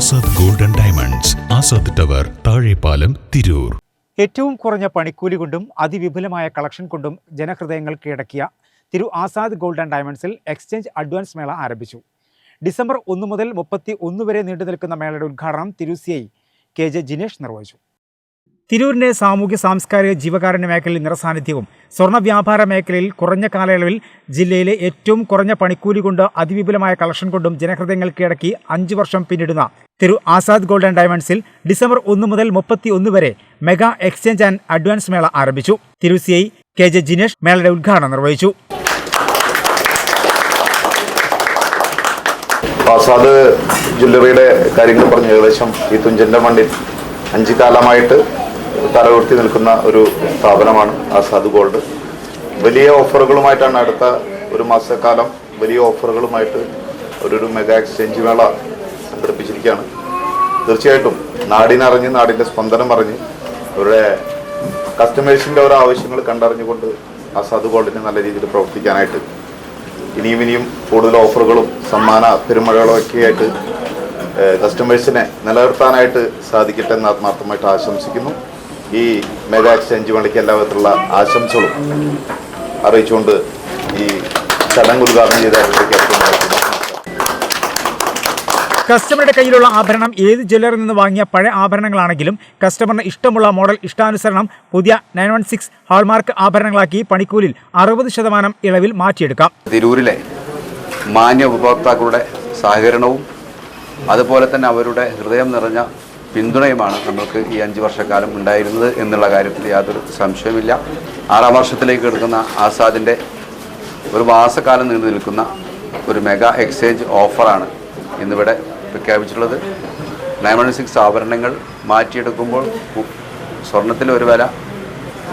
Azad golden diamonds Azad tower Thazhepalam Tirur. ഏറ്റവും കുറഞ്ഞ പണിക്കൂലി കൊണ്ടും അതിവിപുലമായ കളക്ഷൻ കൊണ്ടും ജനഹൃദയങ്ങൾ കീഴടക്കിയ തിരു ആസാദ് ഗോൾഡ് ആൻഡ് ഡയമണ്ട്സിൽ എക്സ്ചേഞ്ച് അഡ്വാൻസ് മേള ആരംഭിച്ചു. ഡിസംബർ ഒന്ന് മുതൽ മുപ്പത്തി ഒന്ന് വരെ നീണ്ടു നിൽക്കുന്ന മേളയുടെ ഉദ്ഘാടനം Thiru C I K J Jinesh നിർവഹിച്ചു. തിരൂരിന്റെ സാമൂഹ്യ സാംസ്കാരിക ജീവകാരുണ്യ മേഖലയിൽ നിറസാന്നിധ്യവും സ്വർണ വ്യാപാര മേഖലയിൽ കുറഞ്ഞ കാലയളവിൽ ജില്ലയിലെ ഏറ്റവും കുറഞ്ഞ പണിക്കൂലി കൊണ്ട് അതിവിപുലമായ കളക്ഷൻ കൊണ്ടും ജനഹൃദയങ്ങൾ കീഴടക്കി അഞ്ചു വർഷം പിന്നിടുന്ന തിരു ആസാദ് ഗോൾഡ് ആൻഡ് ഡയമണ്ട്സിൽ ഡിസംബർ ഒന്ന് മുതൽ മുപ്പത്തി ഒന്ന് വരെ മെഗാ എക്സ്ചേഞ്ച് ആൻഡ് അഡ്വാൻസ് മേള ആരംഭിച്ചു. Thiru C I K J Jinesh മേളയുടെ ഉദ്ഘാടനം നിർവഹിച്ചു. ആസാദ് ജ്വല്ലറിയുടെ കാര്യങ്ങൾ പറഞ്ഞ ഏകദേശം ഈ തുഞ്ചന്റെ മണ്ണിൽ അഞ്ചു കാലമായിട്ട് തലകുർത്തി നിൽക്കുന്ന ഒരു സ്ഥാപനമാണ് ആസാദ് ഗോൾഡ്. വലിയ ഓഫറുകളുമായിട്ടാണ് അടുത്ത ഒരു മാസക്കാലം വലിയ ഓഫറുകളുമായിട്ട് ഒരു മെഗാ എക്സ്ചേഞ്ച് മേള സംഘടിപ്പിച്ചിരിക്കുകയാണ്. തീർച്ചയായിട്ടും നാടിനറിഞ്ഞ് നാടിന്റെ സ്പന്ദനം അറിഞ്ഞ് അവരുടെ കസ്റ്റമേഴ്സിന്റെ ഓരോ ആവശ്യങ്ങൾ കണ്ടറിഞ്ഞുകൊണ്ട് ആസാദ് ഗോൾഡിന് നല്ല രീതിയിൽ പ്രവർത്തിക്കാനായിട്ട് ഇനിയും ഇനിയും കൂടുതൽ ഓഫറുകളും സമ്മാന പെരുമഴകളും ഒക്കെ ആയിട്ട് കസ്റ്റമേഴ്സിനെ നിലനിർത്താനായിട്ട് സാധിക്കട്ടെ എന്ന് ആത്മാർത്ഥമായിട്ട് ആശംസിക്കുന്നു. ഈ മെഗാ എക്സ്ചേഞ്ച് വേണ്ടിക്ക് എല്ലാ വിധത്തിലുള്ള ആശംസകളും അറിയിച്ചുകൊണ്ട് ഈ ചടങ്ങ് ഉദ്ഘാടനം ചെയ്ത. കസ്റ്റമറുടെ കയ്യിലുള്ള ആഭരണം ഏത് ജ്വല്ലറിൽ നിന്ന് വാങ്ങിയ പഴയ ആഭരണങ്ങളാണെങ്കിലും കസ്റ്റമറിന് ഇഷ്ടമുള്ള മോഡൽ ഇഷ്ടാനുസരണം പുതിയ നയൻ വൺ സിക്സ് ഹാൾമാർക്ക് ആഭരണങ്ങളാക്കി പണിക്കൂലിൽ അറുപത് ശതമാനം ഇളവിൽ മാറ്റിയെടുക്കാം തിരൂരിലെ മാന്യ ഉപഭോക്താക്കളുടെ സഹകരണവും അതുപോലെ തന്നെ അവരുടെ ഹൃദയം നിറഞ്ഞ പിന്തുണയുമാണ് നമ്മൾക്ക് ഈ അഞ്ച് വർഷക്കാലം ഉണ്ടായിരുന്നത് എന്നുള്ള കാര്യത്തിൽ യാതൊരു സംശയമില്ല ആറാം വർഷത്തിലേക്ക് എടുക്കുന്ന ആസാദിന്റെ ഒരു മാസക്കാലം നീണ്ടു നിൽക്കുന്ന ഒരു മെഗാ എക്സ്ചേഞ്ച് ഓഫറാണ് ഇന്നിവിടെ പ്രഖ്യാപിച്ചിട്ടുള്ളത്. നയൻ സിക്സ് ആഭരണങ്ങൾ മാറ്റിയെടുക്കുമ്പോൾ സ്വർണത്തിൽ ഒരു വില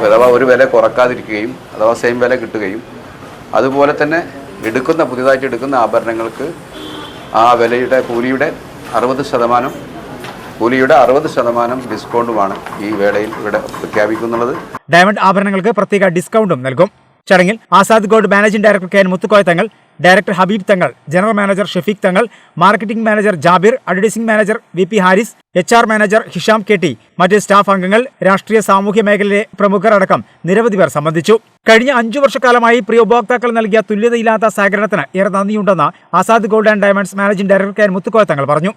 അഥവാ ഒരു വില കുറക്കാതിരിക്കുകയും അഥവാ സെയിം വില കിട്ടുകയും അതുപോലെ തന്നെ എടുക്കുന്ന പുതിയതായിട്ട് എടുക്കുന്ന ആഭരണങ്ങൾക്ക് ആ വിലയുടെ കൂലിയുടെ അറുപത് ശതമാനം കൂലിയുടെ അറുപത് ശതമാനം ഡിസ്കൗണ്ടുമാണ് ഈ വേളയിൽ ഇവിടെ പ്രഖ്യാപിക്കുന്നുള്ളത്. ഡയമണ്ട് ആഭരണങ്ങൾക്ക് പ്രത്യേക ഡിസ്കൗണ്ടും നൽകും. ചടങ്ങിൽ Azad gold managing director K N Muthukoya Thangal director Habeeb Thangal general manager Shefeeq Thangal marketing manager Jabir advertising manager V P Haris H R manager Hisham K T മറ്റ് സ്റ്റാഫ് അംഗങ്ങൾ രാഷ്ട്രീയ സാമൂഹ്യ മേഖലയിലെ പ്രമുഖർ അടക്കം നിരവധി പേർ സംബന്ധിച്ചു. കഴിഞ്ഞ അഞ്ചു വർഷക്കാലമായി പ്രിയ ഉപഭോക്താക്കൾ നൽകിയ തുല്യതയില്ലാത്ത സഹകരണത്തിന് ഏറെ നന്ദിയുണ്ടെന്ന് Azad gold and diamonds managing director K Muthukoya Thangal പറഞ്ഞു.